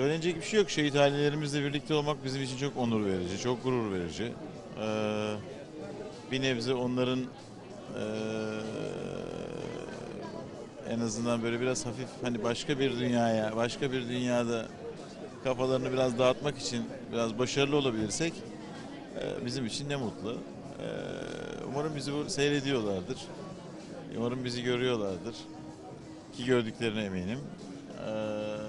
Söylenecek bir şey yok. Şehit ailelerimizle birlikte olmak bizim için çok onur verici, çok gurur verici. Ee, bir nebze onların ee, en azından böyle biraz hafif hani başka bir dünyaya, başka bir dünyada kafalarını biraz dağıtmak için biraz başarılı olabilirsek ee, bizim için ne mutlu. Ee, umarım bizi bu- seyrediyorlardır. Umarım bizi görüyorlardır. Ki gördüklerine eminim. Ee,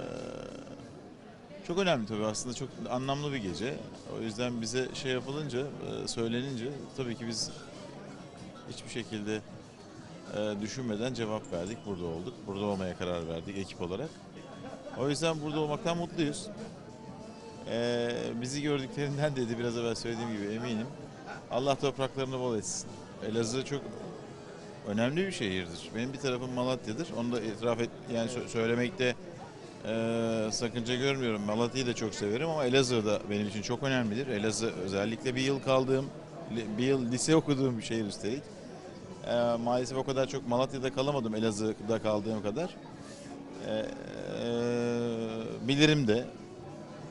çok önemli tabii aslında çok anlamlı bir gece. O yüzden bize şey yapılınca, e, söylenince tabii ki biz hiçbir şekilde e, düşünmeden cevap verdik. Burada olduk. Burada olmaya karar verdik ekip olarak. O yüzden burada olmaktan mutluyuz. Ee, bizi gördüklerinden dedi biraz evvel söylediğim gibi eminim. Allah topraklarını bol etsin. Elazığ çok önemli bir şehirdir. Benim bir tarafım Malatya'dır. Onu da itiraf et, yani sö- söylemekte e, sakınca görmüyorum. Malatya'yı da çok severim ama Elazığ da benim için çok önemlidir. Elazığ özellikle bir yıl kaldığım, bir yıl lise okuduğum bir şehir üstelik. E, maalesef o kadar çok Malatya'da kalamadım Elazığ'da kaldığım kadar. E, e, bilirim de,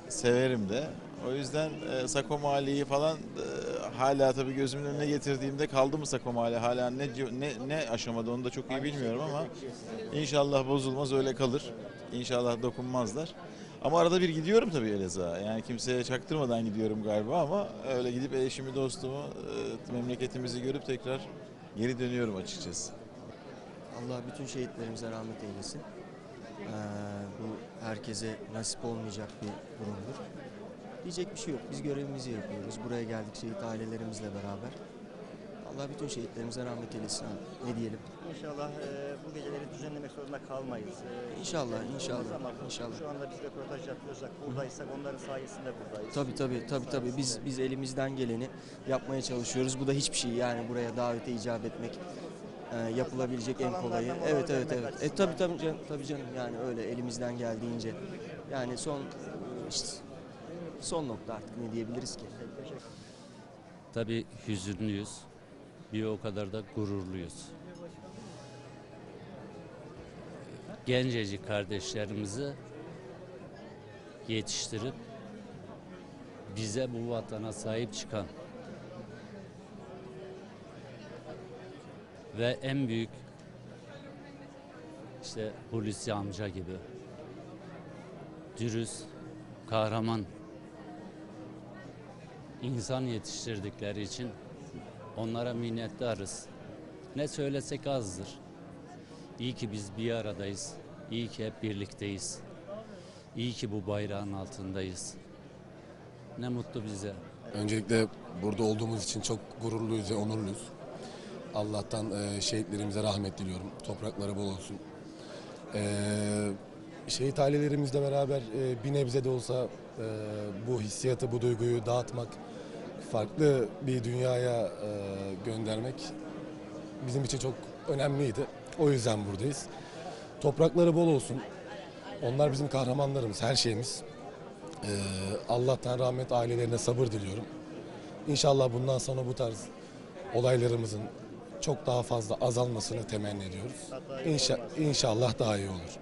severim de. O yüzden e, Sako Mahalleyi falan e, hala tabii gözümün önüne getirdiğimde kaldı mı Sako Mahalle hala ne ne ne aşamada onu da çok iyi bilmiyorum ama inşallah bozulmaz öyle kalır. İnşallah dokunmazlar. Ama arada bir gidiyorum tabii Elazığ'a. Yani kimseye çaktırmadan gidiyorum galiba ama öyle gidip eşimi, dostumu, e, memleketimizi görüp tekrar geri dönüyorum açıkçası. Allah bütün şehitlerimize rahmet eylesin. Ee, bu herkese nasip olmayacak bir durumdur. Diyecek bir şey yok. Biz görevimizi yapıyoruz. Buraya geldik şehit ailelerimizle beraber. Allah bütün şehitlerimize rahmet eylesin abi. Ne diyelim? İnşallah e, bu geceleri düzenlemek zorunda kalmayız. E, İnşallah, inşallah, ama inşallah. Şu anda biz röportaj yapıyorsak, buradaysak onların sayesinde buradayız. Tabii tabii tabii tabii biz biz elimizden geleni yapmaya çalışıyoruz. Bu da hiçbir şey yani buraya davete icap etmek e, yapılabilecek en kolayı. Evet evet evet. E tabii tabii canım, tabii canım yani öyle elimizden geldiğince. Yani son işte son nokta artık ne diyebiliriz ki? Tabii hüzünlüyüz. Bir o kadar da gururluyuz. Gencecik kardeşlerimizi yetiştirip bize bu vatana sahip çıkan ve en büyük işte Hulusi amca gibi dürüst, kahraman insan yetiştirdikleri için onlara minnettarız. Ne söylesek azdır. İyi ki biz bir aradayız. İyi ki hep birlikteyiz. İyi ki bu bayrağın altındayız. Ne mutlu bize. Öncelikle burada olduğumuz için çok gururluyuz ve onurluyuz. Allah'tan e, şehitlerimize rahmet diliyorum. Toprakları bol olsun. E, şehit ailelerimizle beraber e, bir nebze de olsa e, bu hissiyatı, bu duyguyu dağıtmak, farklı bir dünyaya e, göndermek bizim için çok önemliydi. O yüzden buradayız. Toprakları bol olsun. Onlar bizim kahramanlarımız, her şeyimiz. Ee, Allah'tan rahmet ailelerine sabır diliyorum. İnşallah bundan sonra bu tarz olaylarımızın çok daha fazla azalmasını temenni ediyoruz. İnşa, inşallah daha iyi olur.